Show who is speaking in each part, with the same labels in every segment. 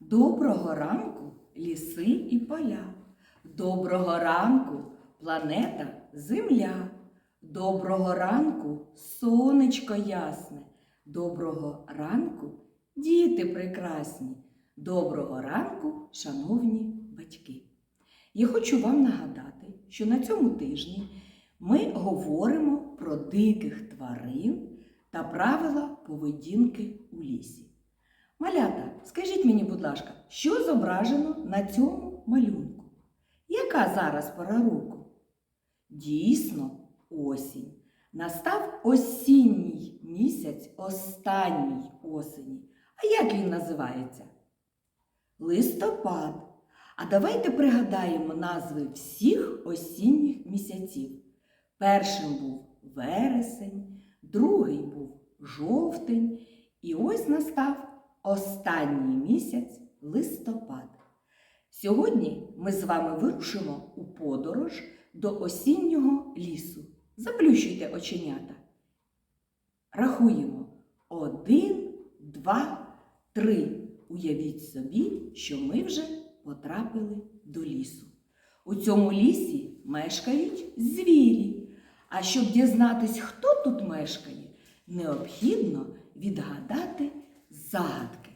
Speaker 1: Доброго ранку, ліси і поля. Доброго ранку, планета Земля. Доброго ранку, сонечко ясне. Доброго ранку, діти прекрасні. Доброго ранку, шановні батьки. Я хочу вам нагадати, що на цьому тижні ми говоримо про диких тварин та правила поведінки у лісі. Малята, скажіть мені, будь ласка, що зображено на цьому малюнку? Яка зараз пора року? Дійсно, осінь. Настав осінній місяць останній осені. А як він називається? Листопад. А давайте пригадаємо назви всіх осінніх місяців. Першим був вересень, другий був жовтень, і ось настав останній місяць листопад. Сьогодні ми з вами вирушимо у подорож до осіннього лісу. Заплющуйте оченята. Рахуємо. Один, два, три. Уявіть собі, що ми вже потрапили до лісу. У цьому лісі мешкають звірі. А щоб дізнатись, хто тут мешкає, необхідно відгадати загадки.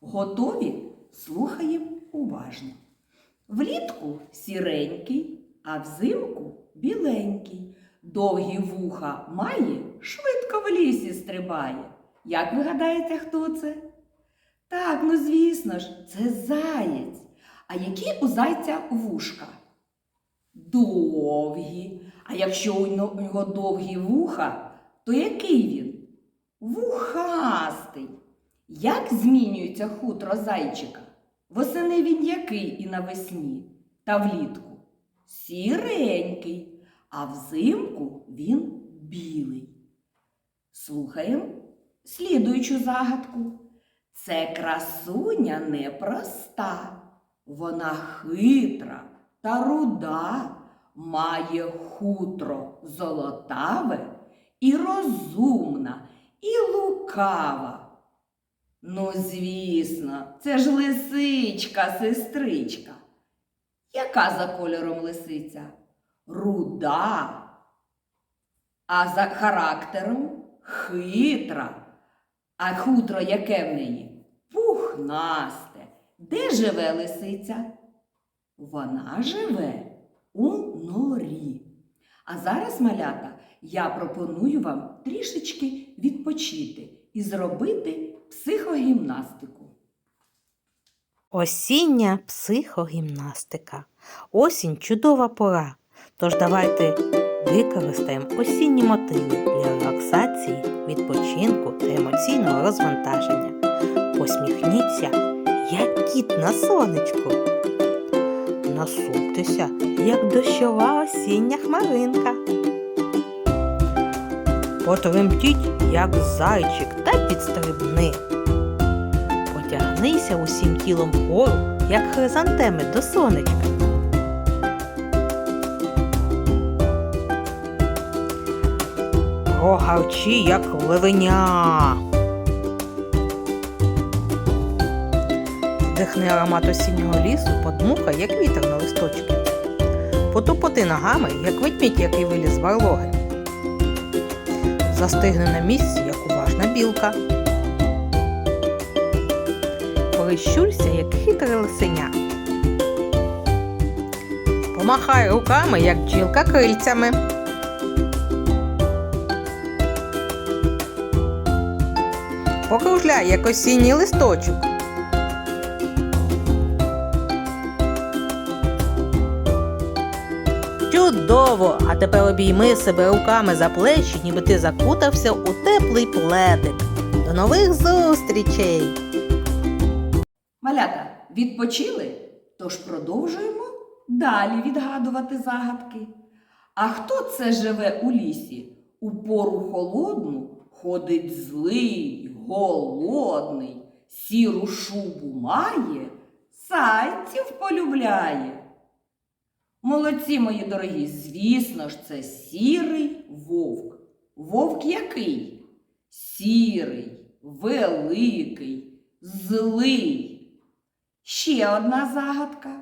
Speaker 1: Готові? Слухаємо уважно. Влітку сіренький, а взимку біленький. Довгі вуха має, швидко в лісі стрибає. Як ви гадаєте, хто це? Так, ну звісно ж, це заєць. А які у зайця вушка? Довгі. А якщо у нього довгі вуха, то який він? Вухастий. Як змінюється хутро зайчика? Восени він який і навесні, та влітку? Сіренький, а взимку він білий. Слухаємо слідуючу загадку. Це красуня непроста, вона хитра та руда, має хутро золотаве і розумна, і лукава. Ну, звісно, це ж лисичка, сестричка. Яка за кольором лисиця? Руда. А за характером хитра. А хутро яке в неї? Пухнасте. Де живе лисиця? Вона живе у норі. А зараз, малята, я пропоную вам трішечки відпочити і зробити психогімнастику.
Speaker 2: Осіння психогімнастика. Осінь чудова пора. Тож давайте використаємо осінні мотиви для релаксації, відпочинку та емоційного розвантаження. Посміхніться, як кіт на сонечку. Насуптеся, як дощова осіння хмаринка. Потремтіть, як зайчик, та підстрибни. Потягнися усім тілом вгору, як хризантеми до сонечка. Прогарчи, як левеня. Вдихни аромат осіннього лісу, подмухай, як вітер на листочки. Потупоти ногами, як ведмідь, який виліз з барлоги. Застигни на місці, як уважна білка. Прищулься, як хитре лисеня. Помахай руками, як бджілка крильцями. Покружляй, як осінній листочок. Чудово! А тепер обійми себе руками за плечі, ніби ти закутався у теплий пледик. До нових зустрічей!
Speaker 1: Малята, відпочили? Тож продовжуємо далі відгадувати загадки. А хто це живе у лісі? У пору холодну ходить злий, голодний, сіру шубу має, зайців полюбляє. Молодці, мої дорогі, звісно ж, це сірий вовк. Вовк який? Сірий, великий, злий. Ще одна загадка.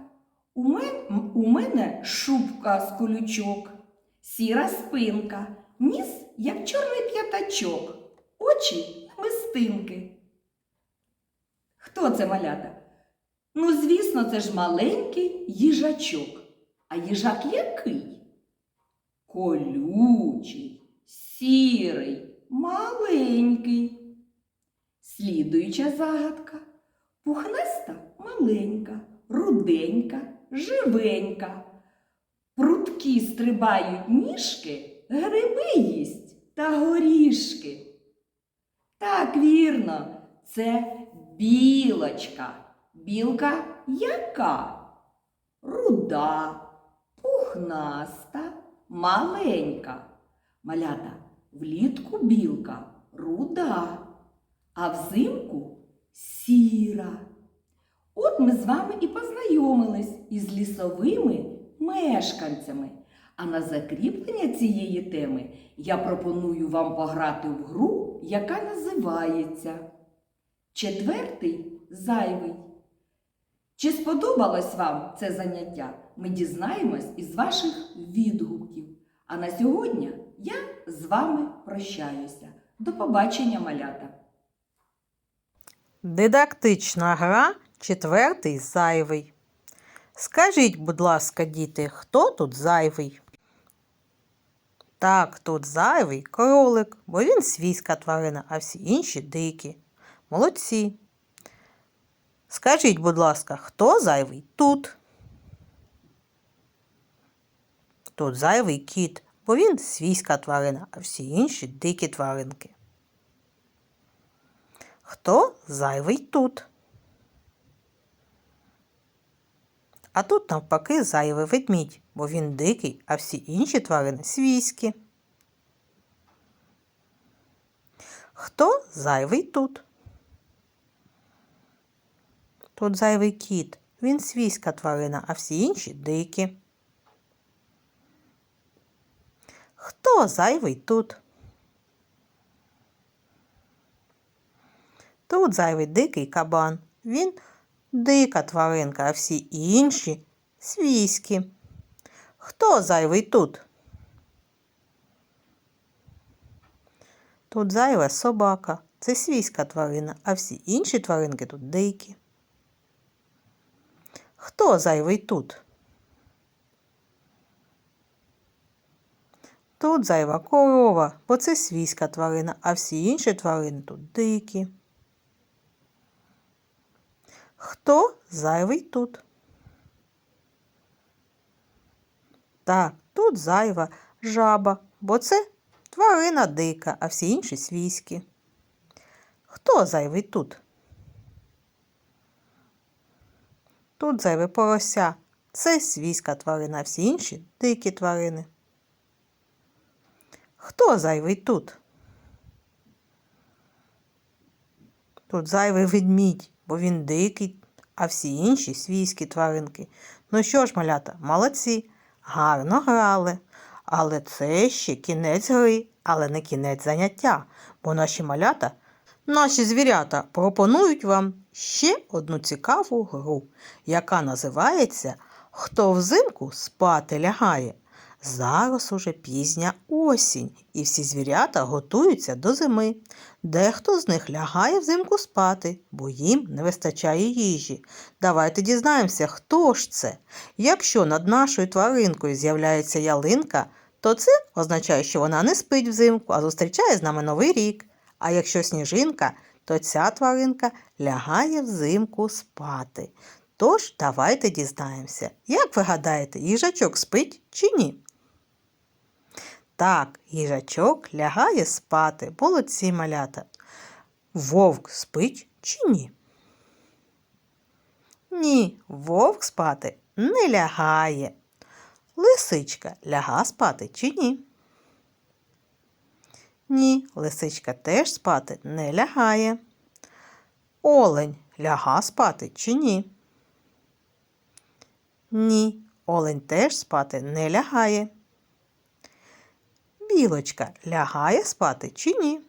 Speaker 1: У мен- у мене шубка з колючок, сіра спинка, ніс, як чорний п'ятачок, очі мистинки. Хто це малята? Ну, звісно, це ж маленький їжачок. А їжак який? Колючий, сірий, маленький. Слідуюча загадка. Пухнаста маленька, руденька, живенька. Пруткі стрибають ніжки, гриби їсть та горішки. Так, вірно, це білочка. Білка яка? Руда, пухнаста, маленька. Малята, влітку білка руда, а взимку сіра. От ми з вами і познайомились із лісовими мешканцями. А на закріплення цієї теми я пропоную вам пограти в гру, яка називається Четвертий зайвий. Чи сподобалось вам це заняття? Ми дізнаємось із ваших відгуків. А на сьогодні я з вами прощаюся. До побачення, малята!
Speaker 2: Дидактична гра четвертий зайвий. Скажіть, будь ласка, діти, хто тут зайвий? Так, тут зайвий кролик, бо він свійська тварина, а всі інші дикі. Молодці. Скажіть, будь ласка, хто зайвий тут? Тут зайвий кіт, бо він свійська тварина, а всі інші дикі тваринки. Хто зайвий тут? А тут навпаки зайвий ведмідь, бо він дикий, а всі інші тварини свійські. Хто зайвий тут? Тут зайвий кіт, він свійська тварина, а всі інші дикі. Хто зайвий тут? Тут зайвий дикий кабан. Він дика тваринка, а всі інші свійські. Хто зайвий тут? Тут зайва собака. Це свійська тварина, а всі інші тваринки тут дикі. Хто зайвий тут? Тут зайва корова, бо це свійська тварина, а всі інші тварини тут дикі. Хто зайвий тут? Так, тут зайва жаба, бо це тварина дика, а всі інші свійські. Хто зайвий тут? Тут зайве порося. Це свійська тварина, а всі інші дикі тварини. Хто зайвий тут? Тут зайвий ведмідь, бо він дикий, а всі інші свійські тваринки. Ну що ж, малята, молодці, гарно грали. Але це ще кінець гри, але не кінець заняття, бо наші малята, наші звірята пропонують вам ще одну цікаву гру, яка називається Хто взимку спати лягає. Зараз уже пізня осінь, і всі звірята готуються до зими. Дехто з них лягає взимку спати, бо їм не вистачає їжі. Давайте дізнаємося, хто ж це. Якщо над нашою тваринкою з'являється ялинка, то це означає, що вона не спить взимку, а зустрічає з нами новий рік. А якщо сніжинка, то ця тваринка лягає взимку спати. Тож давайте дізнаємося, як ви гадаєте, їжачок спить чи ні? Так, їжачок лягає спати, молодці малята. Вовк спить чи ні? Ні, вовк спати не лягає. Лисичка ляга спати чи ні? Ні, лисичка теж спати не лягає. Олень ляга спати чи ні? Ні, олень теж спати не лягає. Білочка лягає спати чи ні?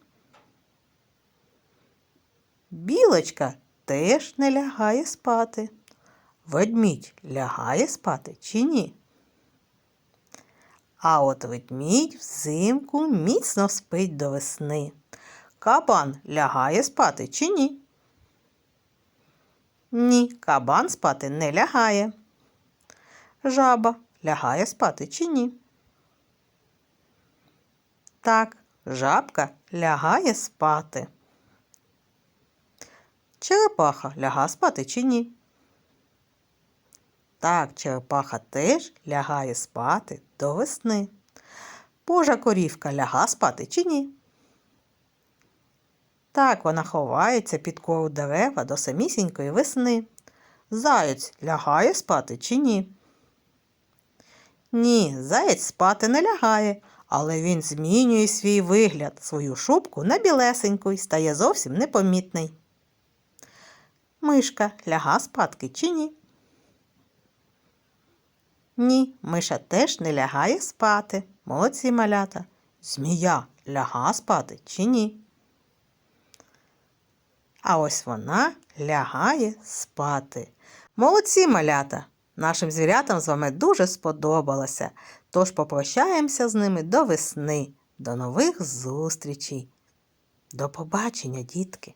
Speaker 2: Білочка теж не лягає спати. ведмідь лягає спати чи ні? А от ведмідь взимку міцно спить до весни. Кабан лягає спати чи ні? Ні, кабан спати не лягає. Жаба лягає спати чи ні? Так, жабка лягає спати. Черепаха ляга спати чи ні? Так, черепаха теж лягає спати до весни. Божа корівка ляга спати чи ні? Так, вона ховається під кору дерева до самісінької весни. Заєць лягає спати чи ні? Ні, заєць спати не лягає, але він змінює свій вигляд, свою шубку на білесеньку і стає зовсім непомітний. Мишка ляга спадки чи ні? Ні, миша теж не лягає спати. Молодці малята. Змія ляга спати чи ні? А ось вона лягає спати. Молодці малята! Нашим звірятам з вами дуже сподобалося. Тож попрощаємося з ними до весни. До нових зустрічей. До побачення, дітки!